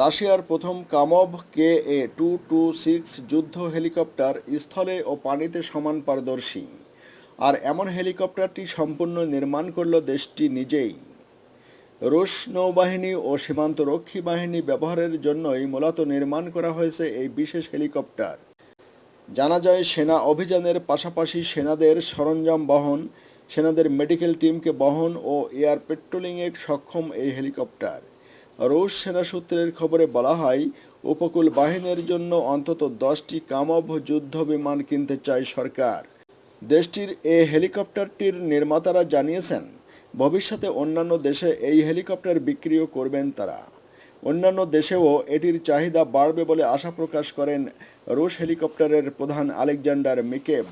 রাশিয়ার প্রথম Kamov K A two two six যুদ্ধ হেলিকপ্টার স্থলে ও পানিতে সমান পারদর্শী। আর এমন হেলিকপ্টারটি সম্পূর্ণ নির্মাণ করল দেশটি নিজেই। রুশ নৌবাহিনী ও সীমান্ত রক্ষী বাহিনী ব্যবহারের জন্যই মূলত নির্মাণ করা হয়েছে এই বিশেষ হেলিকপ্টার। জানা যায়, সেনা অভিযানের পাশাপাশি সেনাদের সরঞ্জাম বহন, সেনাদের মেডিকেল টিমকে বহন ও এয়ার পেট্রোলিংয়ে সক্ষম এই হেলিকপ্টার। রুশ সেনা সূত্রের খবরে বলা হয়, উপকূল বাহিনীর জন্য অন্তত দশটি কামভ যুদ্ধ বিমান কিনতে চায় সরকার। দেশটির এ হেলিকপ্টারটির নির্মাতারা জানিয়েছেন, ভবিষ্যতে অন্যান্য দেশে এই হেলিকপ্টার বিক্রিও করবেন তারা। অন্যান্য দেশেও এটির চাহিদা বাড়বে বলে আশা প্রকাশ করেন রুশ হেলিকপ্টারের প্রধান আলেকজান্ডার মিকেভ।